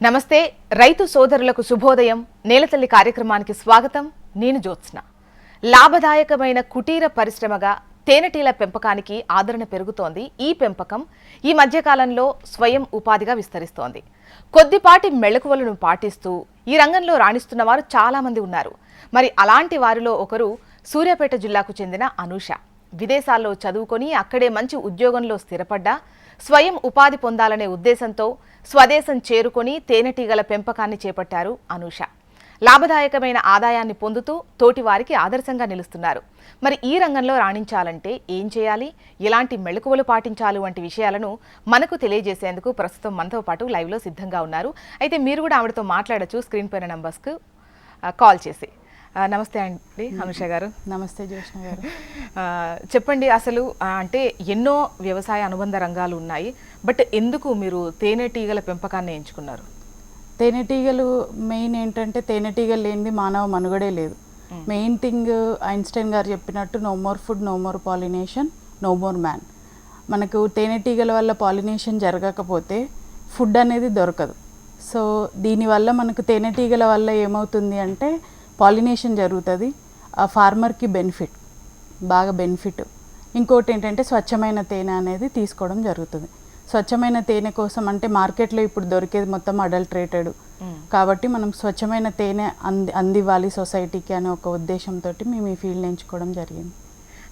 నమస్తే రైతు సోదరులకు శుభోదయం. నేలతల్లి కార్యక్రమానికి స్వాగతం. నేను జ్యోత్స్న. లాభదాయకమైన కుటీర పరిశ్రమగా తేనెటీల పెంపకానికి ఆదరణ పెరుగుతోంది ఈ పెంపకం. ఈ మధ్యకాలంలో స్వయం ఉపాధిగా విస్తరిస్తోంది. కొద్దిపాటి మెళకువలను పాటిస్తూ ఈ రంగంలో రాణిస్తున్న వారు చాలా మంది ఉన్నారు. మరి అలాంటి వారిలో ఒకరు సూర్యాపేట జిల్లాకు చెందిన అనూష. విదేశాల్లో చదువుకొని అక్కడే మంచి ఉద్యోగంలో స్థిరపడ్డా స్వయం ఉపాధి పొందాలనే ఉద్దేశంతో స్వదేశం చేరుకొని తేనెటీగల పెంపకాన్ని చేపట్టారు అనూష. లాభదాయకమైన ఆదాయాన్ని పొందుతూ తోటివారికి ఆదర్శంగా నిలుస్తున్నారు. మరి ఈ రంగంలో రాణించాలంటే ఏం చేయాలి? ఎలాంటి మెళకువలు పాటించాలి వంటి విషయాలను మనకు తెలియజేసేందుకు ప్రస్తుతం మనతో పాటు లైవ్లో సిద్ధంగా ఉన్నారు. అయితే మీరు కూడా ఆవిడతో మాట్లాడచ్చు. స్క్రీన్ పైన నంబర్స్కు కాల్ చేసి. నమస్తే అండి అనుష గారు. నమస్తే జ్యోష్ణ గారు. చెప్పండి అసలు అంటే ఎన్నో వ్యవసాయ అనుబంధ రంగాలు ఉన్నాయి బట్ ఎందుకు మీరు తేనెటీగల పెంపకాన్ని ఎంచుకున్నారు? తేనెటీగలు మెయిన్ ఏంటంటే తేనెటీగలు లేనిది మానవ మనుగడే లేదు. మెయిన్ థింగ్ ఐన్స్టైన్ గారు చెప్పినట్టు no more food no more pollination no more man మనకు తేనెటీగల వల్ల పాలినేషన్ జరగకపోతే ఫుడ్ అనేది దొరకదు. సో దీనివల్ల మనకు తేనెటీగల వల్ల ఏమవుతుంది అంటే పాలినేషన్ జరుగుతుంది ఆ ఫార్మర్కి బెనిఫిట్ బాగా బెనిఫిట్. ఇంకోటి ఏంటంటే స్వచ్ఛమైన తేనె అనేది తీసుకోవడం జరుగుతుంది. స్వచ్ఛమైన తేనె కోసం అంటే మార్కెట్లో ఇప్పుడు దొరికేది మొత్తం అడల్ట్రేటెడ్. కాబట్టి మనం స్వచ్ఛమైన తేనె అంది అందివ్వాలి సొసైటీకి అనే ఒక ఉద్దేశంతో మేము ఈ ఫీల్డ్ ఎంచుకోవడం జరిగింది.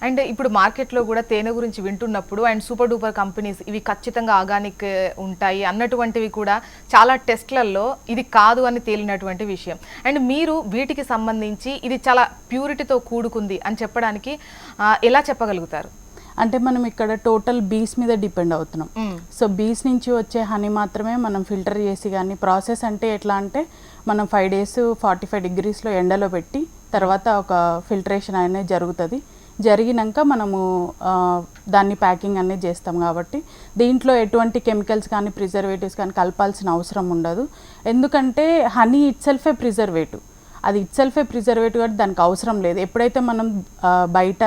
అండ్ ఇప్పుడు మార్కెట్లో కూడా తేనె గురించి వింటున్నప్పుడు అండ్ సూపర్ డూపర్ కంపెనీస్ ఇవి ఖచ్చితంగా ఆర్గానిక్ ఉంటాయి అన్నటువంటివి కూడా చాలా టెస్ట్లలో ఇది కాదు అని తేలినటువంటి విషయం. అండ్ మీరు వీటికి సంబంధించి ఇది చాలా ప్యూరిటీతో కూడుకుంది అని చెప్పడానికి ఎలా చెప్పగలుగుతారు? అంటే మనం ఇక్కడ టోటల్ బీస్ మీద డిపెండ్ అవుతున్నాం. సో బీస్ నుంచి వచ్చే హనీ మాత్రమే మనం ఫిల్టర్ చేసి కానీ ప్రాసెస్ అంటే ఎట్లా అంటే మనం ఫైవ్ డేస్ ఫార్టీ ఫైవ్ డిగ్రీస్లో ఎండలో పెట్టి తర్వాత ఒక ఫిల్టరేషన్ అనేది జరుగుతుంది. జరిగినాక మనము దాన్ని ప్యాకింగ్ అనేది చేస్తాం కాబట్టి దీంట్లో ఎటువంటి కెమికల్స్ కానీ ప్రిజర్వేటివ్స్ కానీ కలపాల్సిన అవసరం ఉండదు. ఎందుకంటే హనీ ఇట్సెల్ఫే ప్రిజర్వేటివ్. అది ఇట్సెల్ఫే ప్రిజర్వేటివ్ కాబట్టి దానికి అవసరం లేదు. ఎప్పుడైతే మనం బయట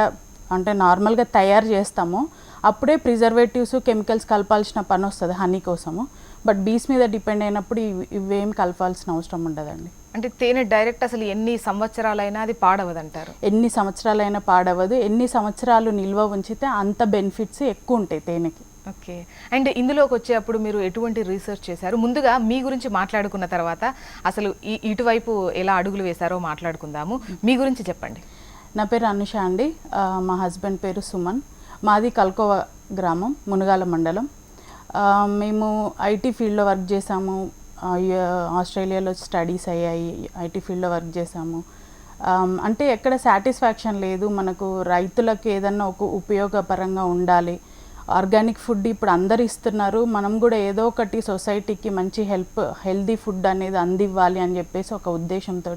అంటే నార్మల్గా తయారు చేస్తామో అప్పుడే ప్రిజర్వేటివ్స్ కెమికల్స్ కలపాల్సిన పని వస్తుంది హనీ కోసము. బట్ బీస్ మీద డిపెండ్ అయినప్పుడు ఇవి కలపాల్సిన అవసరం ఉండదండి. అంటే తేనె డైరెక్ట్ అసలు ఎన్ని సంవత్సరాలైనా అది పాడవదంటారు? ఎన్ని సంవత్సరాలైనా పాడవదు. ఎన్ని సంవత్సరాలు నిల్వ ఉంచితే అంత బెనిఫిట్స్ ఎక్కువ ఉంటాయి తేనెకి. ఓకే. అండ్ ఇందులోకి వచ్చేటప్పుడు మీరు ఎటువంటి రీసెర్చ్ చేశారు? ముందుగా మీ గురించి మాట్లాడుకున్న తర్వాత అసలు ఈ ఇటువైపు ఎలా అడుగులు వేశారో మాట్లాడుకుందాము. మీ గురించి చెప్పండి. నా పేరు అనుష అండి. మా హస్బెండ్ పేరు సుమన్. మాది కల్కోవ గ్రామం మునగాల మండలం. మేము ఐటీ ఫీల్డ్లో వర్క్ చేసాము ఆస్ట్రేలియాలో స్టడీస్ అయ్యాయి. ఐటీ ఫీల్డ్లో వర్క్ చేసాము అంటే ఎక్కడ సాటిస్ఫాక్షన్ లేదు. మనకు రైతులకు ఏదన్నా ఒక ఉపయోగపరంగా ఉండాలి. ఆర్గానిక్ ఫుడ్ ఇప్పుడు అందరు ఇస్తున్నారు. మనం కూడా ఏదో ఒకటి సొసైటీకి మంచి హెల్ప్ హెల్దీ ఫుడ్ అనేది అందివ్వాలి అని చెప్పేసి ఒక ఉద్దేశంతో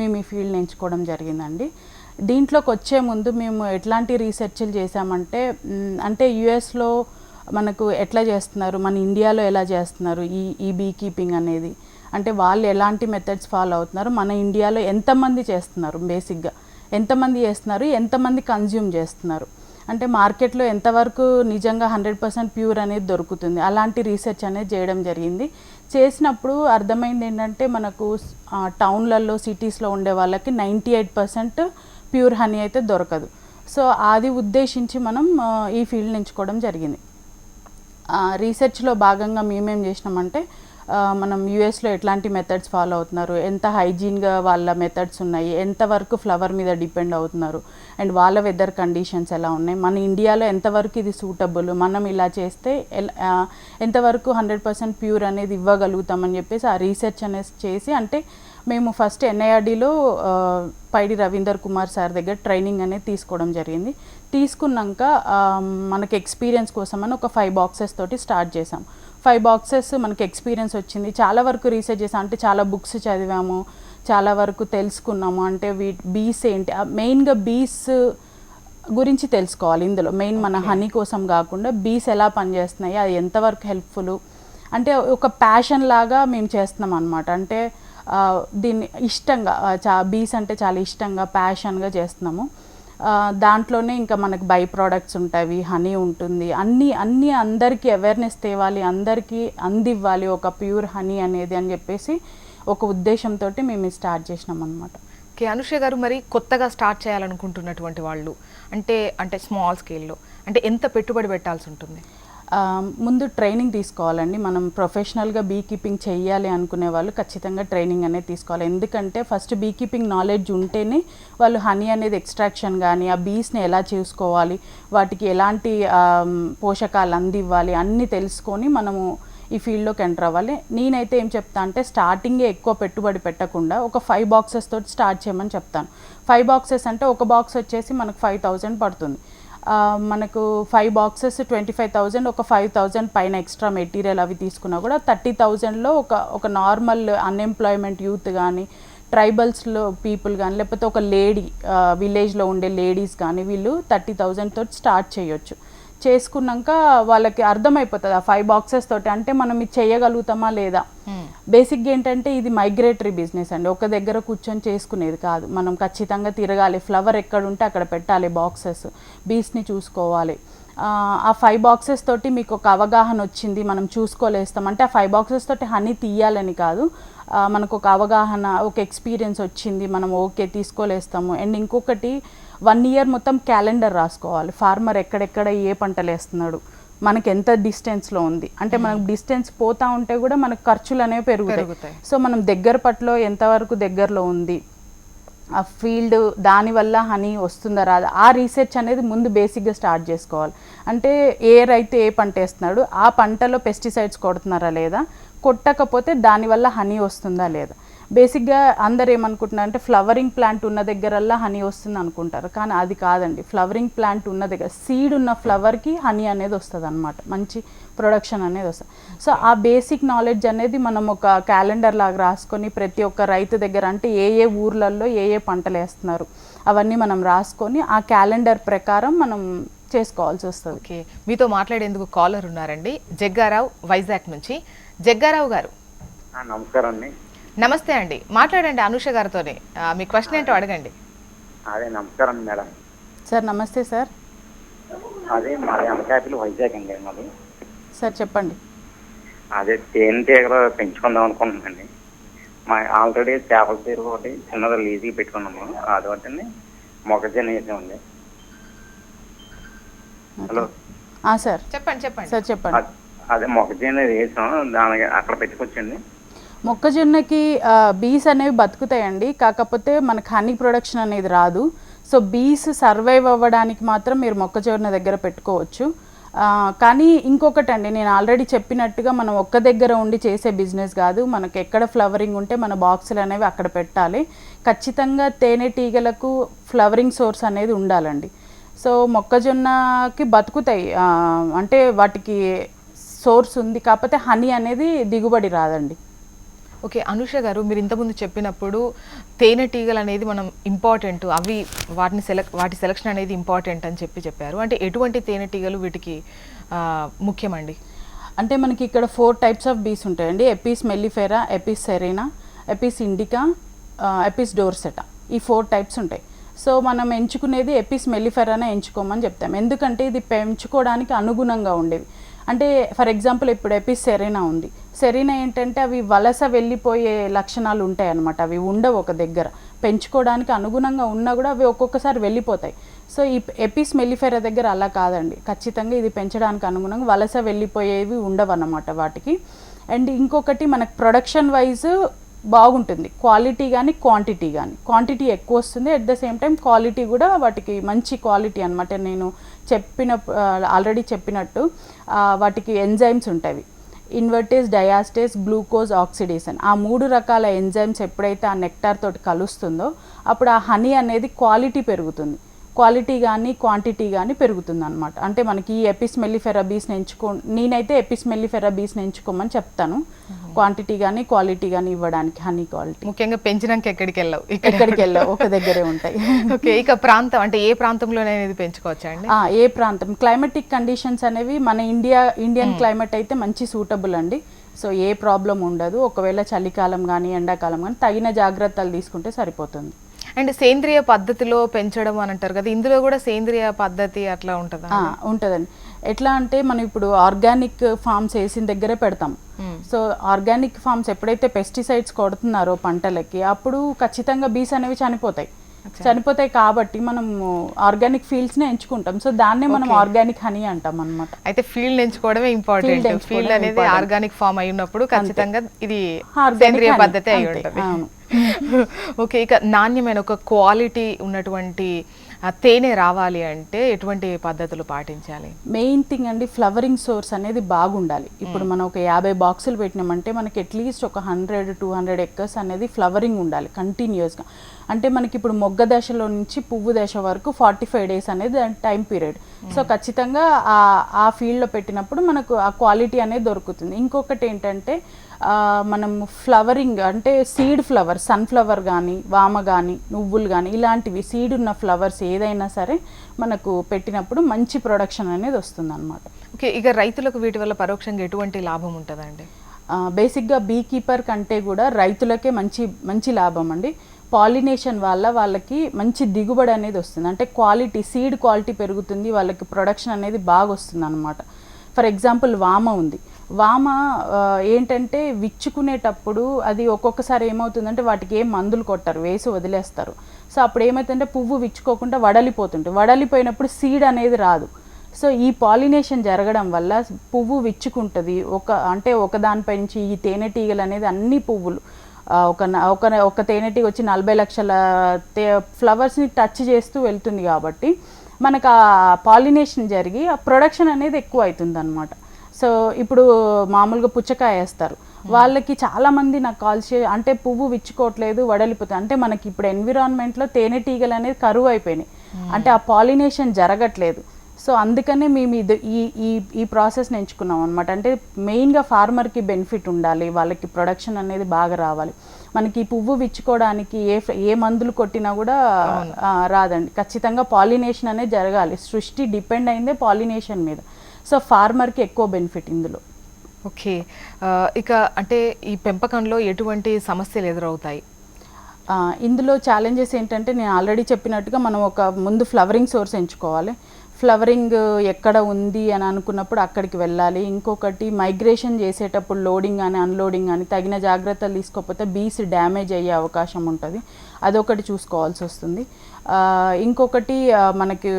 మేము ఈ ఫీల్డ్ ఎంచుకోవడం జరిగిందండి. దీంట్లోకి వచ్చే ముందు మేము ఎట్లాంటి రీసెర్చ్లు చేసామంటే అంటే యుఎస్లో మనకు ఎట్లా చేస్తున్నారు? మన ఇండియాలో ఎలా చేస్తున్నారు? ఈ ఈ బీ కీపింగ్ అనేది? అంటే వాళ్ళు ఎలాంటి మెథడ్స్ ఫాలో అవుతున్నారు? మన ఇండియాలో ఎంతమంది చేస్తున్నారు? బేసిక్గా ఎంతమంది చేస్తున్నారు? ఎంతమంది కన్జ్యూమ్ చేస్తున్నారు? అంటే మార్కెట్లో ఎంతవరకు నిజంగా హండ్రెడ్ పర్సెంట్ ప్యూర్ అనేది దొరుకుతుంది? అలాంటి రీసెర్చ్ అనేది చేయడం జరిగింది. చేసినప్పుడు అర్థమైంది ఏంటంటే మనకు టౌన్లలో సిటీస్లో ఉండే వాళ్ళకి ninety eight percent pure honey అయితే దొరకదు. సో అది ఉద్దేశించి మనం ఈ ఫీల్డ్ ఎంచుకోవడం జరిగింది. రీసెర్చ్లో భాగంగా మేమేం చేసినామంటే మనం యూఎస్లో ఎట్లాంటి మెథడ్స్ ఫాలో అవుతున్నారు ఎంత హైజీన్గా వాళ్ళ మెథడ్స్ ఉన్నాయి ఎంతవరకు ఫ్లవర్ మీద డిపెండ్ అవుతున్నారు అండ్ వాళ్ళ వెదర్ కండిషన్స్ ఎలా ఉన్నాయి మన ఇండియాలో ఎంతవరకు ఇది సూటబుల్ మనం ఇలా చేస్తే ఎంతవరకు హండ్రెడ్ పర్సెంట్ ప్యూర్ అనేది ఇవ్వగలుగుతామని చెప్పేసి ఆ రీసెర్చ్ అనేది చేసి అంటే మేము ఫస్ట్ ఎన్ఐఆర్డీలో పైడి రవీందర్ కుమార్ సార్ దగ్గర ట్రైనింగ్ అనేది తీసుకోవడం జరిగింది. తీసుకున్నాక మనకి ఎక్స్పీరియన్స్ కోసం అని ఒక ఫైవ్ బాక్సెస్ తోటి స్టార్ట్ చేసాం ఫైవ్ బాక్సెస్ మనకి ఎక్స్పీరియన్స్ వచ్చింది. చాలా వరకు రీసెర్చ్ చేసాం అంటే చాలా బుక్స్ చదివాము. చాలా వరకు తెలుసుకున్నాము. అంటే వీ బీస్ ఏంటి? మెయిన్గా బీస్ గురించి తెలుసుకోవాలి ఇందులో. మెయిన్ మన హనీ కోసం కాకుండా బీస్ ఎలా పనిచేస్తున్నాయి అది ఎంతవరకు హెల్ప్ఫుల్? అంటే ఒక ప్యాషన్ లాగా మేము చేస్తున్నాం అనమాట అంటే దీన్ని ఇష్టంగా చా బీస్ అంటే చాలా ఇష్టంగా ప్యాషన్గా చేస్తున్నాము. దాంట్లోనే ఇంకా మనకు బై ప్రోడక్ట్స్ ఉంటాయి హనీ ఉంటుంది. అన్నీ అన్నీ అందరికీ అవేర్నెస్ తేవాలి అందరికీ అందివ్వాలి ఒక ప్యూర్ హనీ అనేది అని చెప్పేసి ఒక ఉద్దేశంతో మేము స్టార్ట్ చేసినాం అనమాట ఓకే అనుష గారు మరి కొత్తగా స్టార్ట్ చేయాలనుకుంటున్నటువంటి వాళ్ళు అంటే అంటే స్మాల్ స్కేల్లో అంటే ఎంత పెట్టుబడి పెట్టాల్సి ఉంటుంది? ముందు ట్రైనింగ్ తీసుకోవాలండి. మనం ప్రొఫెషనల్గా బీ కీపింగ్ చేయాలి అనుకునే వాళ్ళు ఖచ్చితంగా ట్రైనింగ్ అనేది తీసుకోవాలి. ఎందుకంటే ఫస్ట్ బీ కీపింగ్ నాలెడ్జ్ ఉంటేనే వాళ్ళు హనీ అనేది ఎక్స్ట్రాక్షన్ కానీ ఆ బీస్ని ఎలా చూసుకోవాలి వాటికి ఎలాంటి పోషకాలు అందివ్వాలి అన్నీ తెలుసుకొని మనము ఈ ఫీల్డ్లోకి ఎంటర్ అవ్వాలి. నేనైతే ఏం చెప్తా అంటే స్టార్టింగే ఎక్కువ పెట్టుబడి పెట్టకుండా ఒక ఫైవ్ బాక్సెస్ తోటి స్టార్ట్ చేయమని చెప్తాను. ఫైవ్ బాక్సెస్ అంటే ఒక బాక్స్ వచ్చేసి మనకు ఫైవ్ థౌజండ్ పడుతుంది. మనకు five boxes twenty five thousand ఒక ఫైవ్ థౌజండ్ పైన ఎక్స్ట్రా మెటీరియల్ అవి తీసుకున్నా కూడా థర్టీ థౌజండ్లో ఒక ఒక నార్మల్ అన్ఎంప్లాయ్మెంట్ యూత్ కానీ ట్రైబల్స్లో పీపుల్ కానీ లేకపోతే ఒక లేడీ విలేజ్లో ఉండే లేడీస్ కానీ వీళ్ళు థర్టీ థౌజండ్ తోటి స్టార్ట్ చేయొచ్చు. చేసుకున్నాక వాళ్ళకి అర్థమైపోతుంది ఆ ఫైవ్ బాక్సెస్ తోటి. అంటే మనం ఇది చేయగలుగుతామా లేదా? బేసిక్గా ఏంటంటే ఇది మైగ్రేటరీ బిజినెస్ అండి. ఒక దగ్గర కూర్చొని చేసుకునేది కాదు. మనం ఖచ్చితంగా తిరగాలి. ఫ్లవర్ ఎక్కడ ఉంటే అక్కడ పెట్టాలి బాక్సెస్ బీస్ని చూసుకోవాలి. ఆ, ఫైవ్ బాక్సెస్ తోటి మీకు ఒక అవగాహన వచ్చింది. మనం చూసుకోలేస్తాం. అంటే ఆ ఫైవ్ బాక్సెస్ తోటి హనీ తీయాలని కాదు. మనకు ఒక అవగాహన ఒక ఎక్స్పీరియన్స్ వచ్చింది. మనం ఓకే తీసుకోలేస్తాము. అండ్ ఇంకొకటి వన్ ఇయర్ మొత్తం క్యాలెండర్ రాసుకోవాలి. ఫార్మర్ ఎక్కడెక్కడ ఏ పంటలు వేస్తున్నాడు మనకి ఎంత డిస్టెన్స్లో ఉంది. అంటే మనకు డిస్టెన్స్ పోతా ఉంటే కూడా మనకు ఖర్చులు అనేవి పెరుగుతాయి. పెరుగుతాయి. సో మనం దగ్గర పట్లో ఎంతవరకు దగ్గరలో ఉంది ఆ ఫీల్డ్ దానివల్ల హనీ వస్తుందా రాదా ఆ రీసెర్చ్ అనేది ముందు బేసిక్గా స్టార్ట్ చేసుకోవాలి. అంటే ఏ రైతు ఏ పంట వేస్తున్నాడు ఆ పంటలో పెస్టిసైడ్స్ కొడుతున్నారా లేదా కొట్టకపోతే దానివల్ల హనీ వస్తుందా లేదా. బేసిక్గా అందరు ఏమనుకుంటున్నారు అంటే ఫ్లవరింగ్ ప్లాంట్ ఉన్న దగ్గరల్లా హనీ వస్తుంది అనుకుంటారు కానీ అది కాదండి. ఫ్లవరింగ్ ప్లాంట్ ఉన్న దగ్గర సీడ్ ఉన్న ఫ్లవర్కి హనీ అనేది వస్తుంది అనమాట మంచి ప్రొడక్షన్ అనేది వస్తుంది. సో ఆ బేసిక్ నాలెడ్జ్ అనేది మనం ఒక క్యాలెండర్ లాగా రాసుకొని ప్రతి ఒక్క రైతు దగ్గర అంటే ఏ ఏ ఊర్లలో ఏ ఏ పంటలు వేస్తున్నారు అవన్నీ మనం రాసుకొని ఆ క్యాలెండర్ ప్రకారం మనం చేసుకోవాల్సి వస్తుంది. ఓకే. మీతో మాట్లాడేందుకు కాలర్ ఉన్నారండి. జగ్గారావు వైజాగ్ నుంచి. జగ్గారావు గారు. ఆ, నమస్కారం అండి. నమస్తే అండి. మాట్లాడండి అనుష గారితోనే. మీ క్వశ్చన్ ఏంటో అడగండి. అదే నమస్కారం మేడం. సార్ నమస్తే సార్. అదే మాది అనకాపల్లి వైజాగ్ అండి మాది. సార్ చెప్పండి. అదే తేనెటీగలు పెంచుకుందాం అనుకుంటున్నానండి మా ఆల్రెడీ చేపల తీరు ఒకటి చిన్నది లీజీకి పెట్టుకున్నాము. అది ఒకటి మొక్కజొన్న వేసామండి హలో. ఆ, సార్. చెప్పండి చెప్పండి. సార్ చెప్పండి. అదే మొక్కజొన్న వేసాం. దానికి అక్కడ పెట్టుకొచ్చండి. మొక్కజొన్నకి బీస్ అనేవి బతుకుతాయండి. కాకపోతే మనకు హనీ ప్రొడక్షన్ అనేది రాదు. సో బీస్ సర్వైవ్ అవ్వడానికి మాత్రం మీరు మొక్కజొన్న దగ్గర పెట్టుకోవచ్చు. కానీ ఇంకొకటి అండి నేను ఆల్రెడీ చెప్పినట్టుగా మనం ఒక్క దగ్గర ఉండి చేసే బిజినెస్ కాదు. మనకు ఎక్కడ ఫ్లవరింగ్ ఉంటే మన బాక్సులు అనేవి అక్కడ పెట్టాలి. ఖచ్చితంగా తేనెటీగలకు ఫ్లవరింగ్ సోర్స్ అనేది ఉండాలండి. సో మొక్కజొన్నకి బతుకుతాయి. అంటే వాటికి సోర్స్ ఉంది. కాకపోతే హనీ అనేది దిగుబడి రాదండి. ఓకే అనుష గారు మీరు ఇంతకుముందు చెప్పినప్పుడు తేనెటీగలు అనేది మనం ఇంపార్టెంట్ అవి వాటిని సెలెక్ట్ వాటి సెలక్షన్ అనేది ఇంపార్టెంట్ అని చెప్పి చెప్పారు. అంటే ఎటువంటి తేనెటీగలు వీటికి ముఖ్యమండి? అంటే మనకి ఇక్కడ ఫోర్ టైప్స్ ఆఫ్ బీస్ ఉంటాయండి. Apis mellifera Apis cerana Apis indica Apis dorsata. ఈ ఫోర్ టైప్స్ ఉంటాయి. సో మనం ఎంచుకునేది ఎపిస్ మెల్లిఫెరానే ఎంచుకోమని చెప్తాం. ఎందుకంటే ఇది పెంచుకోవడానికి అనుగుణంగా ఉండేవి. అంటే ఫర్ ఎగ్జాంపుల్ ఇప్పుడు ఎపిస్ సెరీనా ఉంది. సెరీనా ఏంటంటే అవి వలస వెళ్ళిపోయే లక్షణాలు ఉంటాయి అన్నమాట అవి ఉండవు ఒక దగ్గర. పెంచుకోవడానికి అనుగుణంగా ఉన్నా కూడా అవి ఒక్కొక్కసారి వెళ్ళిపోతాయి. సో ఈ ఎపిస్ మెల్లిఫెరా దగ్గర అలా కాదండి. ఖచ్చితంగా ఇది పెంచడానికి అనుగుణంగా వలస వెళ్ళిపోయేవి ఉండవు అన్నమాట వాటికి. అండ్ ఇంకొకటి మనకు ప్రొడక్షన్ వైజ్ బాగుంటుంది. క్వాలిటీ కానీ క్వాంటిటీ కానీ క్వాంటిటీ ఎక్కువ వస్తుంది. At the same time quality కూడా వాటికి మంచి క్వాలిటీ అనమాట నేను చెప్పిన ఆల్రెడీ చెప్పినట్టు వాటికి ఎంజైమ్స్ ఉంటాయి ఇన్వర్టేజ్ డయాస్టేజ్ గ్లూకోజ్ ఆక్సిడేషన్ ఆ మూడు రకాల ఎంజైమ్స్ ఎప్పుడైతే ఆ నెక్టార్ తోటి కలుస్తుందో అప్పుడు ఆ హనీ అనేది క్వాలిటీ పెరుగుతుంది. క్వాలిటీ కానీ క్వాంటిటీ కానీ పెరుగుతుంది అనమాట అంటే మనకి ఈ ఎపిస్ మెల్లిఫెరా బీస్ని ఎంచుకో నేనైతే ఎపిస్ మెల్లిఫెరా బీస్ని ఎంచుకోమని చెప్తాను క్వాంటిటీ కానీ క్వాలిటీ కానీ ఇవ్వడానికి హనీ క్వాలిటీ. ముఖ్యంగా పెంచినాక ఎక్కడికి వెళ్ళవు ఎక్కడికి వెళ్ళావు ఒక దగ్గరే ఉంటాయి. ఓకే ఇక ప్రాంతం అంటే ఏ ప్రాంతంలోనే ఇది పెంచుకోవచ్చా అండి? ఆ, ఏ ప్రాంతం? క్లైమేటిక్ కండిషన్స్ అనేవి మన ఇండియా ఇండియన్ క్లైమేట్ అయితే మంచి సూటబుల్ అండి. సో ఏ ప్రాబ్లం ఉండదు. ఒకవేళ చలికాలం కానీ ఎండాకాలం కానీ తగిన జాగ్రత్తలు తీసుకుంటే సరిపోతుంది. అండ్ సేంద్రియ పద్ధతిలో పెంచడం అని అంటారు కదా ఇందులో కూడా సేంద్రియ పద్ధతి అట్లా ఉంటుందా? ఉంటుందండి. ఎట్లా అంటే మనం ఇప్పుడు ఆర్గానిక్ ఫార్మ్స్ వేసిన దగ్గరే పెడతాం. సో ఆర్గానిక్ ఫార్మ్స్ ఎప్పుడైతే పెస్టిసైడ్స్ కొడుతున్నారో పంటలకి అప్పుడు ఖచ్చితంగా బీస్ అనేవి చనిపోతాయి. చనిపోతాయి కాబట్టి మనం ఆర్గానిక్ ఫీల్డ్స్నే ఎంచుకుంటాం. సో దాన్నే మనం ఆర్గానిక్ హనీ అంటాం అనమాట అయితే ఫీల్డ్ ఎంచుకోవడమే ఇంపార్టెంట్. ఫీల్డ్ అనేది. ఆర్గానిక్ ఫామ్ అయి ఉన్నప్పుడు ఖచ్చితంగా ఇది సేంద్రియ. పద్ధతి అయి ఉంటుంది. అవును. ఓకే ఇక నాణ్యమైన ఒక క్వాలిటీ ఉన్నటువంటి తేనె రావాలి అంటే ఎటువంటి పద్ధతులు పాటించాలి? మెయిన్ థింగ్ అండి ఫ్లవరింగ్ సోర్స్ అనేది బాగుండాలి. ఇప్పుడు మనం ఒక యాభై బాక్సులు పెట్టినామంటే మనకి అట్లీస్ట్ ఒక హండ్రెడ్ టూ హండ్రెడ్ ఎక్కర్స్ అనేది ఫ్లవరింగ్ ఉండాలి కంటిన్యూస్గా. అంటే మనకి ఇప్పుడు మొగ్గ దశలో నుంచి పువ్వు దశ వరకు ఫార్టీ ఫైవ్ డేస్ అనేది టైం పీరియడ్. సో ఖచ్చితంగా ఆ ఆ ఫీల్డ్లో పెట్టినప్పుడు మనకు ఆ క్వాలిటీ అనేది దొరుకుతుంది. ఇంకొకటి ఏంటంటే మనం ఫ్లవరింగ్ అంటే సీడ్ ఫ్లవర్ సన్ఫ్లవర్ కానీ వామ కానీ నువ్వులు కానీ ఇలాంటివి సీడ్ ఉన్న ఫ్లవర్స్ ఏదైనా సరే మనకు పెట్టినప్పుడు మంచి ప్రొడక్షన్ అనేది వస్తుంది అనమాట ఓకే ఇక రైతులకు వీటి వల్ల పరోక్షంగా ఎటువంటి లాభం ఉంటుందండి? బేసిక్గా బీ కీపర్ కంటే కూడా రైతులకే మంచి మంచి లాభం అండి. పాలినేషన్ వల్ల వాళ్ళకి మంచి దిగుబడి అనేది వస్తుంది. అంటే క్వాలిటీ సీడ్ క్వాలిటీ పెరుగుతుంది వాళ్ళకి ప్రొడక్షన్ అనేది బాగా వస్తుంది అనమాట ఫర్ ఎగ్జాంపుల్ వామ ఉంది. వామ ఏంటంటే విచ్చుకునేటప్పుడు అది ఒక్కొక్కసారి ఏమవుతుందంటే వాటికి ఏం మందులు కొట్టరు వేసి వదిలేస్తారు. సో అప్పుడు ఏమవుతుందంటే పువ్వు విచ్చుకోకుండా వడలిపోతుంటుంది. వడలిపోయినప్పుడు సీడ్ అనేది రాదు. సో ఈ పాలినేషన్ జరగడం వల్ల పువ్వు విచ్చుకుంటుంది. ఒక అంటే ఒక దానిపై నుంచి ఈ తేనెటీగలు అనేది అన్ని పువ్వులు ఒక ఒక ఒక తేనెటీగ వచ్చి నలభై లక్షల తే ఫ్లవర్స్ని టచ్ చేస్తూ వెళ్తుంది కాబట్టి మనకు ఆ పాలినేషన్ జరిగి ఆ ప్రొడక్షన్ అనేది ఎక్కువ అవుతుంది అనమాట సో ఇప్పుడు మామూలుగా పుచ్చకాయ వేస్తారు. వాళ్ళకి చాలా మంది నాకు కాల్ చే అంటే పువ్వు విచ్చుకోవట్లేదు వడలిపోతుంది. అంటే మనకి ఇప్పుడు ఎన్విరాన్మెంట్లో తేనెటీగలు అనేది కరువు అయిపోయినాయి. అంటే ఆ పాలినేషన్ జరగట్లేదు. సో అందుకనే మేము ఇది ఈ ఈ ఈ ప్రాసెస్ని ఎంచుకున్నాం అనమాట అంటే మెయిన్గా ఫార్మర్కి బెనిఫిట్ ఉండాలి. వాళ్ళకి ప్రొడక్షన్ అనేది బాగా రావాలి. మనకి పువ్వు విచ్చుకోవడానికి ఏ ఏ మందులు కొట్టినా కూడా రాదండి. ఖచ్చితంగా పాలినేషన్ అనేది జరగాలి. సృష్టి డిపెండ్ అయిందే పాలినేషన్ మీద. సో ఫార్మర్కి ఎక్కువ బెనిఫిట్ ఇందులో. ఓకే. ఇక అంటే ఈ పెంపకంలో ఎటువంటి సమస్యలు ఎదురవుతాయి? ఇందులో ఛాలెంజెస్ ఏంటంటే నేను ఆల్రెడీ చెప్పినట్టుగా మనం ఒక ముందు ఫ్లవరింగ్ సోర్స్ ఎంచుకోవాలి. ఫ్లవరింగ్ ఎక్కడ ఉంది అని అనుకున్నప్పుడు అక్కడికి వెళ్ళాలి. ఇంకొకటి మైగ్రేషన్ చేసేటప్పుడు లోడింగ్ కానీ అన్లోడింగ్ కానీ తగిన జాగ్రత్తలు తీసుకోకపోతే బీస్ డ్యామేజ్ అయ్యే అవకాశం ఉంటుంది. అదొకటి చూసుకోవాల్సి వస్తుంది. ఇంకొకటి మనకి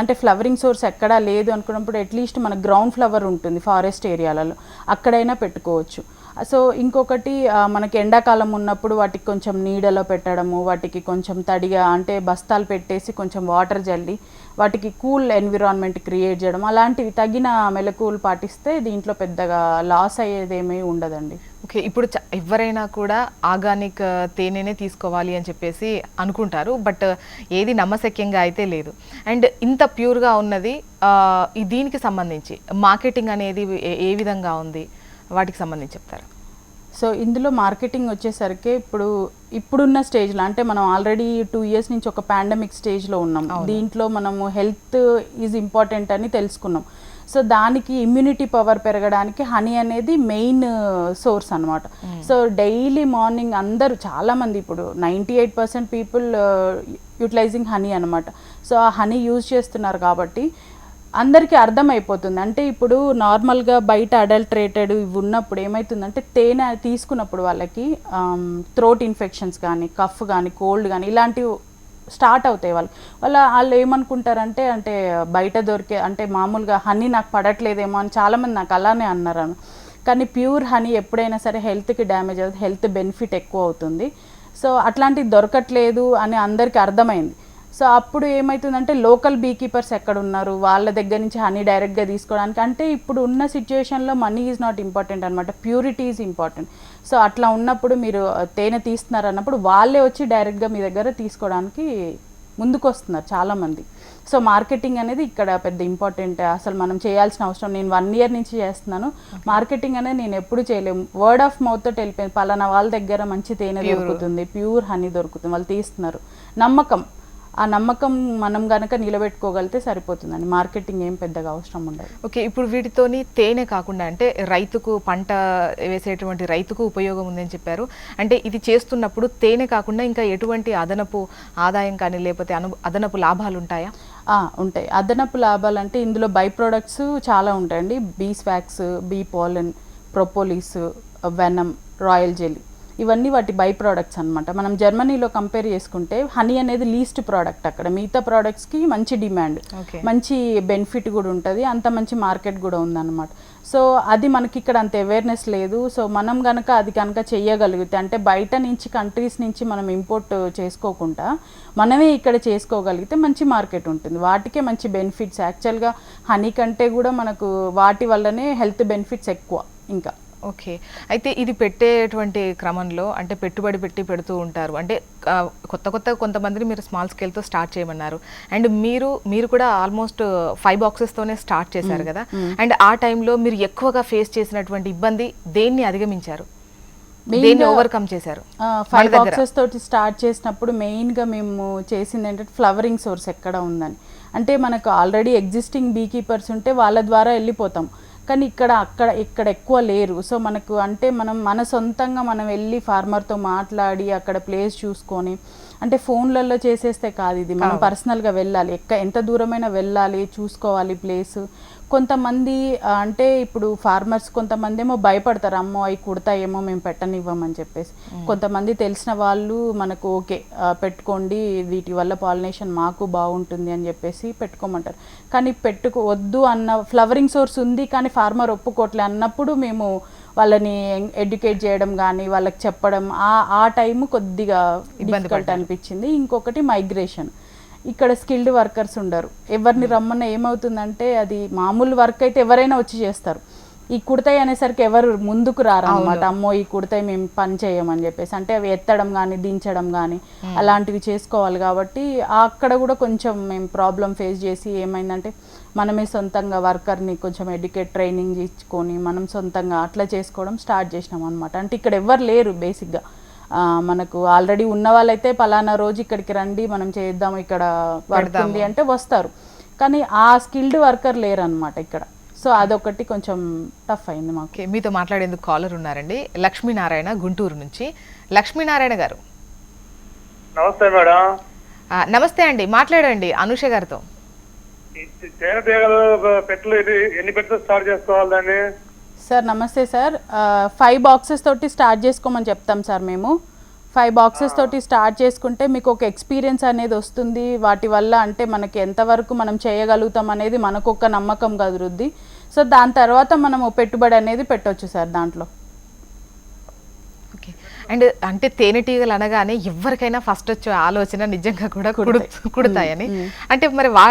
అంటే ఫ్లవరింగ్ సోర్స్ ఎక్కడా లేదు అనుకున్నప్పుడు అట్లీస్ట్ మన గ్రౌండ్ ఫ్లవర్ ఉంటుంది ఫారెస్ట్ ఏరియాలలో అక్కడైనా పెట్టుకోవచ్చు. సో ఇంకొకటి మనకి ఎండాకాలం ఉన్నప్పుడు వాటికి కొంచెం నీడలో పెట్టడము వాటికి కొంచెం తడిగా అంటే బస్తాలు పెట్టేసి కొంచెం వాటర్ జల్లి వాటికి కూల్ ఎన్విరాన్మెంట్ క్రియేట్ చేయడం అలాంటివి తగిన మెలకువలు పాటిస్తే దీంట్లో పెద్దగా లాస్ అయ్యేదేమీ ఉండదండి. ఓకే ఇప్పుడు చ- ఎవరైనా కూడా ఆర్గానిక్ తేనెనే తీసుకోవాలి అని చెప్పేసి అనుకుంటారు బట్ ఏది నమ్మశక్యంగా అయితే లేదు. అండ్ ఇంత ప్యూర్గా ఉన్నది దీనికి సంబంధించి మార్కెటింగ్ అనేది ఏ విధంగా ఉంది? వాటికి సంబంధించి చెప్తారా. సో ఇందులో మార్కెటింగ్ వచ్చేసరికి ఇప్పుడు ఇప్పుడున్న స్టేజ్లో అంటే మనం ఆల్రెడీ టూ ఇయర్స్ నుంచి ఒక పాండమిక్ స్టేజ్లో ఉన్నాం. దీంట్లో మనము హెల్త్ ఈజ్ ఇంపార్టెంట్ అని తెలుసుకున్నాం. సో దానికి ఇమ్యూనిటీ పవర్ పెరగడానికి హనీ అనేది మెయిన్ సోర్స్ అనమాట సో డైలీ మార్నింగ్ అందరూ చాలామంది ఇప్పుడు ninety eight percent people utilizing honey అనమాట సో ఆ హనీ యూజ్ చేస్తున్నారు కాబట్టి అందరికీ అర్థమైపోతుంది. అంటే ఇప్పుడు నార్మల్గా బయట అడల్ట్రేటెడ్ ఇవి ఉన్నప్పుడు ఏమవుతుందంటే తేనె తీసుకున్నప్పుడు వాళ్ళకి థ్రోట్ ఇన్ఫెక్షన్స్ కానీ కఫ్ కానీ కోల్డ్ కానీ ఇలాంటివి స్టార్ట్ అవుతాయి వాళ్ళు. వాళ్ళ వాళ్ళు ఏమనుకుంటారంటే అంటే బయట దొరికే అంటే మామూలుగా హనీ నాకు పడట్లేదేమో అని చాలామంది నాకు అలానే అన్నారు. కానీ ప్యూర్ హనీ ఎప్పుడైనా సరే హెల్త్కి డ్యామేజ్ అవుతుంది హెల్త్ బెనిఫిట్ ఎక్కువ అవుతుంది. సో అట్లాంటివి దొరకట్లేదు అని అందరికీ అర్థమైంది. సో అప్పుడు ఏమవుతుందంటే లోకల్ బీ కీపర్స్ ఎక్కడ ఉన్నారు వాళ్ళ దగ్గర నుంచి హనీ డైరెక్ట్గా తీసుకోవడానికి. అంటే ఇప్పుడు ఉన్న సిచ్యువేషన్లో మనీ ఈజ్ నాట్ ఇంపార్టెంట్ అనమాట ప్యూరిటీ ఈజ్ ఇంపార్టెంట్. సో అట్లా ఉన్నప్పుడు మీరు తేనె తీస్తున్నారు అన్నప్పుడు వాళ్ళే వచ్చి డైరెక్ట్గా మీ దగ్గర తీసుకోవడానికి ముందుకు వస్తున్నారు చాలామంది. సో మార్కెటింగ్ అనేది ఇక్కడ పెద్ద ఇంపార్టెంట్. అసలు మనం చేయాల్సిన అవసరం నేను వన్ ఇయర్ నుంచి చేస్తున్నాను. మార్కెటింగ్ అనేది నేను ఎప్పుడు చేయలేము. వర్డ్ ఆఫ్ మౌత్ తోటి వెళ్ళిపోయింది. పలానా వాళ్ళ దగ్గర మంచి తేనె దొరుకుతుంది. ప్యూర్ హనీ దొరుకుతుంది. వాళ్ళు తీస్తున్నారు. నమ్మకం. ఆ నమ్మకం మనం గనక నిలబెట్టుకోగలిగితే సరిపోతుందండి. మార్కెటింగ్ ఏం పెద్దగా అవసరం ఉండదు. ఓకే ఇప్పుడు వీటితోని తేనె కాకుండా అంటే రైతుకు పంట వేసేటువంటి రైతుకు ఉపయోగం ఉందని చెప్పారు. అంటే ఇది చేస్తున్నప్పుడు తేనె కాకుండా ఇంకా ఎటువంటి అదనపు ఆదాయం కానీ లేకపోతే అను అదనపు లాభాలు ఉంటాయా? ఉంటాయి. అదనపు లాభాలు అంటే ఇందులో బై ప్రోడక్ట్స్ చాలా ఉంటాయండి. Beeswax bee pollen propolis venom royal jelly. ఇవన్నీ వాటి బై ప్రోడక్ట్స్ అన్నమాట. మనం జర్మనీలో కంపేర్ చేసుకుంటే హనీ అనేది లీస్ట్ ప్రోడక్ట్ అక్కడ. మిగతా ప్రోడక్ట్స్కి మంచి డిమాండ్ మంచి బెనిఫిట్ కూడా ఉంటుంది. అంత మంచి మార్కెట్ కూడా ఉందన్నమాట. సో అది మనకి ఇక్కడ అంత అవేర్నెస్ లేదు. సో మనం కనుక అది కనుక చెయ్యగలిగితే అంటే బయట నుంచి కంట్రీస్ నుంచి మనం ఇంపోర్ట్ చేసుకోకుండా మనమే ఇక్కడ చేసుకోగలిగితే మంచి మార్కెట్ ఉంటుంది. వాటికే మంచి బెనిఫిట్స్ యాక్చువల్గా హనీ కంటే కూడా మనకు వాటి వల్లనే హెల్త్ బెనిఫిట్స్ ఎక్కువ ఇంకా. ఓకే. అయితే ఇది పెట్టేటువంటి క్రమంలో అంటే పెట్టుబడి పెట్టి పెడుతూ ఉంటారు. అంటే కొత్త కొత్త కొంతమందిని మీరు స్మాల్ స్కేల్తో స్టార్ట్ చేయమన్నారు. అండ్ మీరు మీరు కూడా ఆల్మోస్ట్ ఫైవ్ బాక్సెస్తోనే స్టార్ట్ చేశారు కదా? అండ్ ఆ టైంలో మీరు ఎక్కువగా ఫేస్ చేసినటువంటి ఇబ్బంది దేన్ని అధిగమించారు? దేన్ని ఓవర్కమ్ చేశారు? ఫైవ్. బాక్సెస్ తోటి స్టార్ట్ చేసినప్పుడు మెయిన్గా మేము చేసింది ఏంటంటే ఫ్లవరింగ్ సోర్స్ ఎక్కడ ఉందని. అంటే మనకు ఆల్రెడీ ఎగ్జిస్టింగ్ బీ కీపర్స్ ఉంటే వాళ్ళ ద్వారా వెళ్ళిపోతాం. కానీ ఇక్కడ అక్కడ ఇక్కడ ఎక్కువ లేరు. సో మనకు అంటే మనం మన సొంతంగా మనం వెళ్ళి ఫార్మర్తో మాట్లాడి అక్కడ ప్లేస్ చూసుకొని అంటే ఫోన్లలో చేసేస్తే కాదు ఇది. మనం పర్సనల్గా వెళ్ళాలి. ఎక్క ఎంత దూరమైనా వెళ్ళాలి చూసుకోవాలి ప్లేస్ కొంతమంది అంటే ఇప్పుడు ఫార్మర్స్ కొంతమంది ఏమో భయపడతారు అమ్మో అవి కుడతాయేమో మేము పెట్టనివ్వమని చెప్పేసి. కొంతమంది తెలిసిన వాళ్ళు మనకు ఓకే పెట్టుకోండి వీటి వల్ల పాలినేషన్ మాకు బాగుంటుంది అని చెప్పేసి పెట్టుకోమంటారు. కానీ పెట్టుకో వద్దు అన్న ఫ్లవరింగ్ సోర్స్ ఉంది కానీ ఫార్మర్ ఒప్పుకోవట్లే అన్నప్పుడు మేము వాళ్ళని ఎడ్యుకేట్ చేయడం కానీ వాళ్ళకి చెప్పడం ఆ ఆ టైం కొద్దిగా డిఫికల్ట్ అనిపించింది. ఇంకొకటి మైగ్రేషన్ ఇక్కడ స్కిల్డ్ వర్కర్స్ ఉండరు. ఎవరిని రమ్మన్న ఏమవుతుందంటే అది మామూలు వర్క్ అయితే ఎవరైనా వచ్చి చేస్తారు. ఈ కుడతాయి అనేసరికి ఎవరు ముందుకు రారు అనమాట అమ్మో ఈ కుడతాయి మేము పని చేయమని చెప్పేసి. అంటే అవి ఎత్తడం కానీ దించడం కానీ అలాంటివి చేసుకోవాలి కాబట్టి అక్కడ కూడా కొంచెం మేము ప్రాబ్లం ఫేస్ చేసి ఏమైందంటే మనమే సొంతంగా వర్కర్ని కొంచెం ఎడ్యుకేట్ ట్రైనింగ్ ఇచ్చుకొని మనం సొంతంగా అట్లా చేసుకోవడం స్టార్ట్ చేసినాం అనమాట అంటే ఇక్కడ ఎవరు లేరు బేసిక్గా మనకు ఆల్రెడీ ఉన్న వాళ్ళైతే పలానా రోజు ఇక్కడికి రండి మనం చేద్దాం ఇక్కడ వర్క్ ఉంది అంటే వస్తారు. కానీ ఆ స్కిల్డ్ వర్కర్ లేరు అనమాట ఇక్కడ. సో అదొకటి కొంచెం టఫ్ అయింది మాకు. మీతో మాట్లాడేందుకు కాలర్ ఉన్నారండి. లక్ష్మీనారాయణ గుంటూరు నుంచి. లక్ష్మీనారాయణ గారు. నమస్తే మేడం. ఆ, నమస్తే అండి మాట్లాడండి అనుష గారితో. తేనెటీగలు పెట్టలు ఎన్ని- ఎన్ని పెట్టలు స్టార్ట్ చేసుకోవాలి దాన్ని? సార్ నమస్తే సార్. ఫైవ్ బాక్సెస్ తోటి స్టార్ట్ చేసుకోమని చెప్తాం సార్ మేము. ఫైవ్ బాక్సెస్ తోటి స్టార్ట్ చేసుకుంటే మీకు ఒక ఎక్స్పీరియన్స్ అనేది వస్తుంది. వాటి వల్ల అంటే మనకి ఎంతవరకు మనం చేయగలుగుతాం అనేది మనకు ఒక నమ్మకం కదురుద్ది. సో దాని తర్వాత మనము పెట్టుబడి అనేది పెట్టొచ్చు సార్ దాంట్లో. ఓకే. అండ్ అంటే తేనెటీగలు అనగానే ఎవరికైనా ఫస్ట్ వచ్చే ఆలోచన నిజంగా కూడా కుడు కుడతాయని. అంటే మరి వా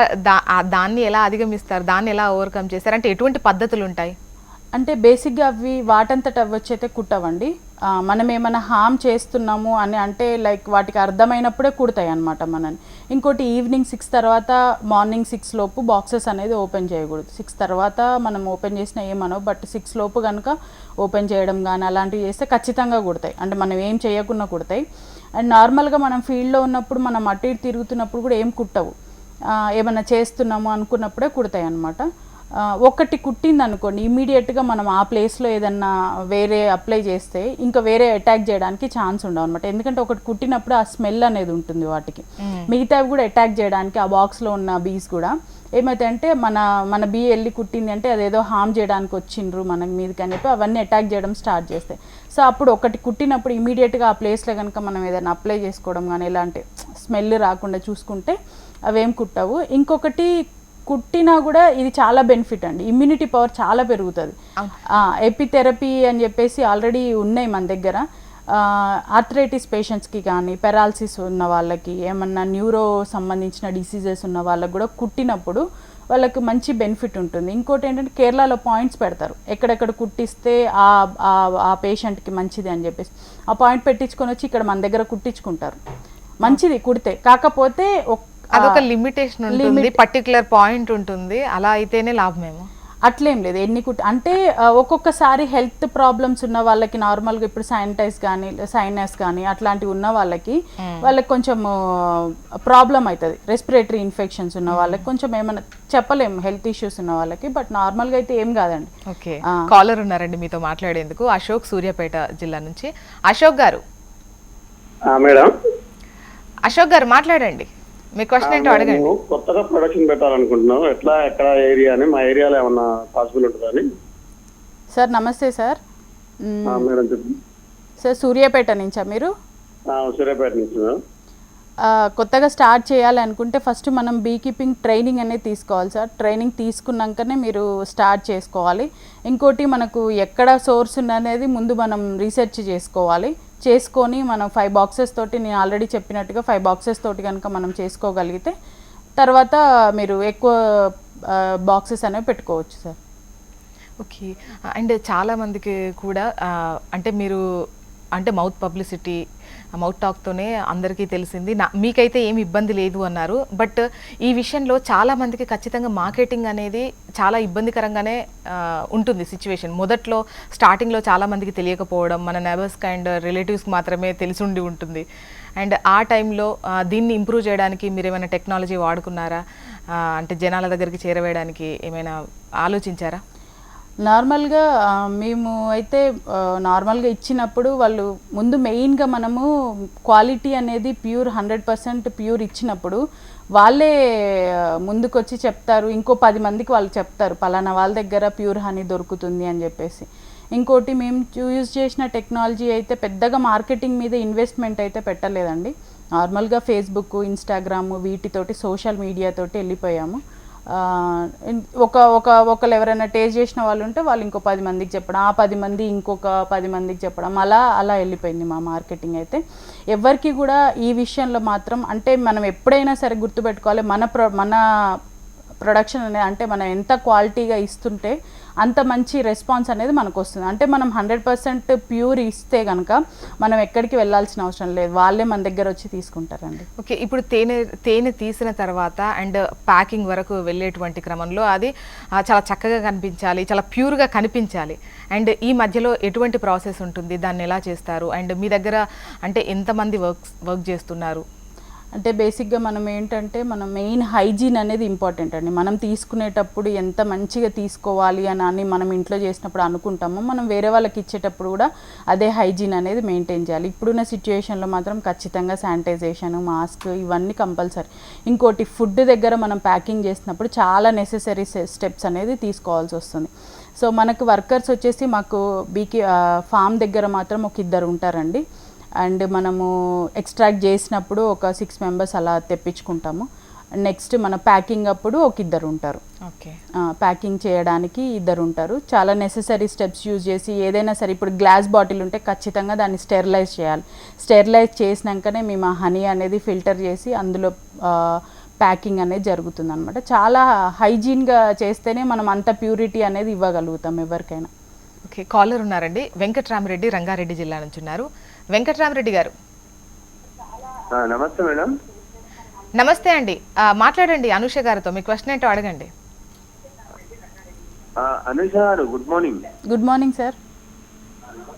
దాన్ని ఎలా అధిగమిస్తారు? దాన్ని ఎలా ఓవర్కమ్ చేస్తారు? అంటే ఎటువంటి పద్ధతులు ఉంటాయి? అంటే బేసిక్గా అవి వాటంతట అవి వచ్చైతే కుట్టవండి. మనం ఏమైనా హామ్ చేస్తున్నాము అని అంటే లైక్ వాటికి అర్థమైనప్పుడే కుడతాయి అనమాట మనని. ఇంకోటి ఈవినింగ్ సిక్స్ తర్వాత మార్నింగ్ సిక్స్ లోపు బాక్సెస్ అనేది ఓపెన్ చేయకూడదు. సిక్స్ తర్వాత మనం ఓపెన్ చేసినా ఏమనో బట్ సిక్స్ లోపు కనుక ఓపెన్ చేయడం కానీ అలాంటివి చేస్తే ఖచ్చితంగా కుడతాయి. అంటే మనం ఏం చేయకుండా కుడతాయి. అండ్ నార్మల్గా మనం ఫీల్డ్లో ఉన్నప్పుడు మనం అటు ఇటు తిరుగుతున్నప్పుడు కూడా ఏం కుట్టవు. ఏమైనా చేస్తున్నాము అనుకున్నప్పుడే కుడతాయి అనమాట ఒకటి కుట్టింది అనుకోండి ఇమీడియట్గా మనం ఆ ప్లేస్లో ఏదన్నా వేరే అప్లై చేస్తే ఇంకా వేరే అటాక్ చేయడానికి ఛాన్స్ ఉండవు అనమాట ఎందుకంటే ఒకటి కుట్టినప్పుడు ఆ స్మెల్ అనేది ఉంటుంది వాటికి. మిగతావి కూడా అటాక్ చేయడానికి ఆ బాక్స్లో ఉన్న బీస్ కూడా. ఏమైతాయంటే మన మన బీ వెళ్ళి కుట్టింది అంటే అదేదో హామ్ చేయడానికి వచ్చిండ్రు మన మీదకి అని చెప్పి అవన్నీ అటాక్ చేయడం స్టార్ట్ చేస్తాయి సో అప్పుడు ఒకటి కుట్టినప్పుడు ఇమీడియట్గా ఆ ప్లేస్లో కనుక మనం ఏదైనా అప్లై చేసుకోవడం కానీ ఎలాంటి స్మెల్ రాకుండా చూసుకుంటే అవేం కుట్టవు. ఇంకొకటి కుట్టినా కూడా ఇది చాలా బెనిఫిట్ అండి. ఇమ్యూనిటీ పవర్ చాలా పెరుగుతుంది. ఎపిథెరపీ అని చెప్పేసి ఆల్రెడీ ఉన్నాయి మన దగ్గర. ఆర్థరైటిస్ పేషెంట్స్కి కానీ పెరాలసిస్ ఉన్న వాళ్ళకి ఏమన్నా న్యూరో సంబంధించిన డిసీజెస్ ఉన్న వాళ్ళకి కూడా కుట్టినప్పుడు వాళ్ళకి మంచి బెనిఫిట్ ఉంటుంది. ఇంకోటి ఏంటంటే కేరళలో పాయింట్స్ పెడతారు. ఎక్కడెక్కడ కుట్టిస్తే ఆ ఆ- పేషెంట్కి మంచిది అని చెప్పేసి. ఆ పాయింట్ పెట్టించుకొని వచ్చి ఇక్కడ మన దగ్గర కుట్టించుకుంటారు. మంచిది కుడితే. కాకపోతే అదొక లిమిటేషన్ ఉంటుంది పర్టికులర్ పాయింట్ ఉంటుంది. అలా అయితేనే లాభమేమో అట్లేం లేదు ఎన్ని కుట్ అంటే ఒక్కొక్కసారి హెల్త్ ప్రాబ్లమ్స్ ఉన్న వాళ్ళకి నార్మల్గా ఇప్పుడు సైనటైజ్ కానీ సైనస్ కానీ అట్లాంటివి ఉన్న వాళ్ళకి వాళ్ళకి కొంచెం ప్రాబ్లం అవుతుంది రెస్పిరేటరీ ఇన్ఫెక్షన్స్ ఉన్న వాళ్ళకి కొంచెం ఏమైనా చెప్పలేము హెల్త్ ఇష్యూస్ ఉన్న వాళ్ళకి బట్ నార్మల్గా అయితే ఏం కాదండి. ఓకే. కాలర్ ఉన్నారండి మీతో మాట్లాడేందుకు. అశోక్ సూర్యాపేట జిల్లా నుంచి. అశోక్ గారు. మేడం. అశోక్ గారు మాట్లాడండి. మీ క్వశ్చన్ ఏంటో అడగండి. కొత్తగా ప్రొడక్షన్ పెట్టాలనుకుంటున్నాం ఎట్లా ఎక్కడ ఏరియా అని మా ఏరియాలో ఏమన్నా పాసిబుల్ ఉంటుందని సార్ నమస్తే సార్. మేడం చెప్పండి. సార్ సూర్యాపేట నుంచా మీరు? ఆ, సూర్యాపేట నుంచి కొత్తగా స్టార్ట్ చేయాలి అనుకుంటే ఫస్ట్ మనం బీ కీపింగ్ ట్రైనింగ్ అనేది తీసుకోవాలి సార్. ట్రైనింగ్ తీసుకున్నాకనే మీరు స్టార్ట్ చేసుకోవాలి. ఇంకోటి మనకు ఎక్కడ సోర్స్ అనేది ముందు మనం రీసెర్చ్ చేసుకోవాలి. చేసుకొని మనం ఫైవ్ బాక్సెస్ తోటి నేను ఆల్రెడీ చెప్పినట్టుగా ఫైవ్ బాక్సెస్ తోటి కనుక మనం చేసుకోగలిగితే తర్వాత మీరు ఎక్కువ బాక్సెస్ అనేవి పెట్టుకోవచ్చు సార్ ఓకే. అండ్ చాలా మందికి కూడా అంటే మీరు అంటే మౌత్ పబ్లిసిటీ మౌత్ టాక్తోనే అందరికీ తెలిసింది. నా మీకైతే ఏమి ఇబ్బంది లేదు అన్నారు. బట్ ఈ విషయంలో చాలామందికి ఖచ్చితంగా మార్కెటింగ్ అనేది చాలా ఇబ్బందికరంగానే ఉంటుంది సిచ్యువేషన్ మొదట్లో స్టార్టింగ్లో చాలామందికి తెలియకపోవడం మన నెబర్స్కి అండ్ రిలేటివ్స్కి మాత్రమే తెలిసి ఉండి ఉంటుంది. అండ్ ఆ టైంలో దీన్ని ఇంప్రూవ్ చేయడానికి మీరు ఏమైనా టెక్నాలజీ వాడుకున్నారా? అంటే జనాల దగ్గరికి చేరవేయడానికి ఏమైనా ఆలోచించారా? నార్మల్గా మేము అయితే నార్మల్గా ఇచ్చినప్పుడు వాళ్ళు ముందు మెయిన్గా మనము క్వాలిటీ అనేది ప్యూర్ హండ్రెడ్ పర్సెంట్ ప్యూర్ ఇచ్చినప్పుడు వాళ్ళే ముందుకొచ్చి చెప్తారు. ఇంకో పది మందికి వాళ్ళు చెప్తారు పలానా వాళ్ళ దగ్గర ప్యూర్ హనీ దొరుకుతుంది అని చెప్పేసి. ఇంకోటి మేము యూజ్ చేసిన టెక్నాలజీ అయితే పెద్దగా మార్కెటింగ్ మీద ఇన్వెస్ట్మెంట్ అయితే పెట్టలేదండి. నార్మల్గా ఫేస్బుక్ ఇన్స్టాగ్రామ్ వీటితోటి సోషల్ మీడియాతోటి వెళ్ళిపోయాము. ఒక ఒక ఒకళ్ళు ఎవరైనా టేస్ట్ చేసిన వాళ్ళు ఉంటే వాళ్ళు ఇంకో పది మందికి చెప్పడం ఆ పది మంది ఇంకొక పది మందికి చెప్పడం. అలా అలా వెళ్ళిపోయింది మా మార్కెటింగ్ అయితే. ఎవరికి కూడా ఈ విషయంలో మాత్రం అంటే మనం ఎప్పుడైనా సరే గుర్తుపెట్టుకోవాలి మన ప్ర మన ప్రొడక్షన్ అనేది అంటే మనం ఎంత క్వాలిటీగా ఇస్తుంటే అంత మంచి రెస్పాన్స్ అనేది మనకు వస్తుంది అంటే మనం హండ్రెడ్ పర్సెంట్ ప్యూర్ ఇస్తే కనుక మనం ఎక్కడికి వెళ్ళాల్సిన అవసరం లేదు. వాళ్ళే మన దగ్గర వచ్చి తీసుకుంటారండి. ఓకే ఇప్పుడు తేనె తేనె తీసిన తర్వాత అండ్ ప్యాకింగ్ వరకు వెళ్ళేటువంటి క్రమంలో అది చాలా చక్కగా కనిపించాలి చాలా ప్యూర్గా కనిపించాలి. అండ్ ఈ మధ్యలో ఎటువంటి ప్రాసెస్ ఉంటుంది? దాన్ని ఎలా చేస్తారు? అండ్ మీ దగ్గర అంటే ఎంతమంది వర్క్ వర్క్ చేస్తున్నారు? అంటే బేసిక్గా మనం ఏంటంటే మనం మెయిన్ హైజీన్ అనేది ఇంపార్టెంట్ అండి. మనం తీసుకునేటప్పుడు ఎంత మంచిగా తీసుకోవాలి అని అని మనం ఇంట్లో చేసినప్పుడు అనుకుంటామో మనం వేరే వాళ్ళకి ఇచ్చేటప్పుడు కూడా అదే హైజీన్ అనేది మెయింటైన్ చేయాలి. ఇప్పుడున్న సిచ్యువేషన్లో మాత్రం ఖచ్చితంగా శానిటైజేషన్ మాస్క్ ఇవన్నీ కంపల్సరీ. ఇంకోటి ఫుడ్ దగ్గర మనం ప్యాకింగ్ చేసినప్పుడు చాలా నెసెసరీ స్టెప్స్ అనేది తీసుకోవాల్సి వస్తుంది. సో మనకు వర్కర్స్ వచ్చేసి మాకు బీకే ఫామ్ దగ్గర మాత్రం ఒక ఇద్దరు ఉంటారండి. అండ్ మనము ఎక్స్ట్రాక్ట్ చేసినప్పుడు ఒక సిక్స్ మెంబర్స్ అలా తెప్పించుకుంటాము. నెక్స్ట్ మన ప్యాకింగ్ అప్పుడు ఒక ఇద్దరు ఉంటారు. ఓకే. ప్యాకింగ్ చేయడానికి ఇద్దరు ఉంటారు. చాలా నెససరీ స్టెప్స్ యూజ్ చేసి ఏదైనా సరే ఇప్పుడు గ్లాస్ బాటిల్ ఉంటే ఖచ్చితంగా దాన్ని స్టెరిలైజ్ చేయాలి. స్టెరిలైజ్ చేసినాకనే మేము ఆ హనీ అనేది ఫిల్టర్ చేసి అందులో ప్యాకింగ్ అనేది జరుగుతుంది అనమాట చాలా హైజీన్గా చేస్తేనే మనం అంత ప్యూరిటీ అనేది ఇవ్వగలుగుతాం ఎవరికైనా. ఓకే కాలర్ ఉన్నారండి. వెంకట్రామరెడ్డి రంగారెడ్డి జిల్లా నుంచి ఉన్నారు. వెంకట్రామరెడ్డి గారు. నమస్తే మేడం. నమస్తే అండి. ఆ, మాట్లాడండి అనుష గారితో. మీ క్వశ్చన్ ఏంటో అడగండి. ఆ, Anusha garu good morning. Good morning sir.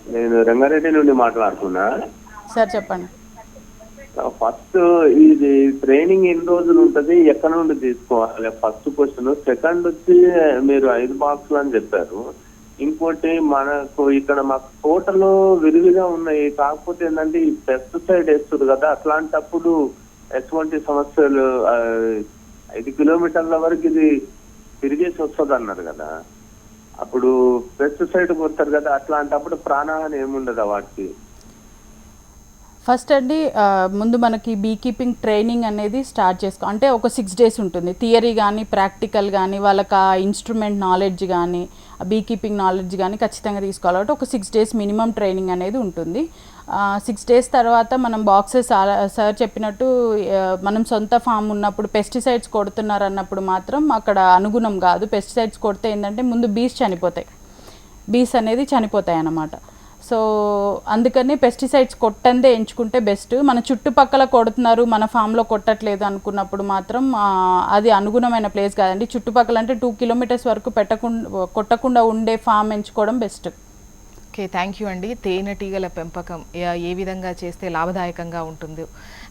నేను రంగారెడ్డి నుండి మాట్లాడుతున్నా. సార్ చెప్పండి. ఫస్ట్ ఇది ట్రైనింగ్ ఎన్ని రోజులు ఉంటది? ఎక్కడ నుండి తీసుకోవాలి? First question. సెకండ్ వచ్చి మీరు ఐదు బాక్సులు అని చెప్పారు. ఇంకోటి మనకు ఇక్కడ మాకు తోటలో విరివిగా ఉన్నాయి. కాకపోతే ఏంటంటే ఈ పెస్టిసైడ్ వేస్తుంది కదా అట్లాంటప్పుడు ఎటువంటి సమస్యలు ఐదు కిలోమీటర్ల వరకు ఇది తిరిగేసి వస్తుంది అన్నారు కదా. అప్పుడు పెస్టిసైడ్ కొడతారు కదా అట్లాంటప్పుడు ప్రాణహాని ఏముండదా వాటికి? ఫస్ట్ అండి ముందు మనకి బీ కీపింగ్ ట్రైనింగ్ అనేది స్టార్ట్ చేసుకో అంటే ఒక సిక్స్ డేస్ ఉంటుంది. థియరీ కానీ ప్రాక్టికల్ కానీ వాళ్ళకి ఆ ఇన్స్ట్రుమెంట్ నాలెడ్జ్ కానీ బీ కీపింగ్ నాలెడ్జ్ కానీ ఖచ్చితంగా తీసుకోవాలి కాబట్టి ఒక సిక్స్ డేస్ మినిమం ట్రైనింగ్ అనేది ఉంటుంది. సిక్స్ డేస్ తర్వాత మనం బాక్సెస్ సార్ చెప్పినట్టు మనం సొంత ఫామ్ ఉన్నప్పుడు పెస్టిసైడ్స్ కొడుతున్నారు అన్నప్పుడు మాత్రం అక్కడ అనుగుణం కాదు. పెస్టిసైడ్స్ కొడితే ఏంటంటే ముందు బీస్ చనిపోతాయి. బీస్ అనేది చనిపోతాయి అన్నమాట సో అందుకని పెస్టిసైడ్స్ కొట్టందే ఎంచుకుంటే బెస్ట్ మన చుట్టుపక్కల కొడుతున్నారు మన ఫామ్లో కొట్టట్లేదు అనుకున్నప్పుడు మాత్రం అది అనుగుణమైన ప్లేస్ కాదండి. చుట్టుపక్కల అంటే టూ కిలోమీటర్స్ వరకు పెట్టకుండా కొట్టకుండా ఉండే ఫామ్ ఎంచుకోవడం బెస్ట్ ఓకే థ్యాంక్ యూ అండి. తేనెటీగల పెంపకం ఏ- విధంగా చేస్తే లాభదాయకంగా ఉంటుంది?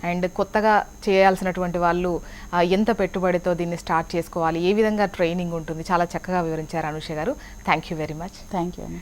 అండ్ కొత్తగా చేయాల్సినటువంటి వాళ్ళు ఎంత పెట్టుబడితో దీన్ని స్టార్ట్ చేసుకోవాలి? ఏ విధంగా ట్రైనింగ్ ఉంటుంది? చాలా చక్కగా వివరించారు Anusha garu. Thank you very much thank you అండి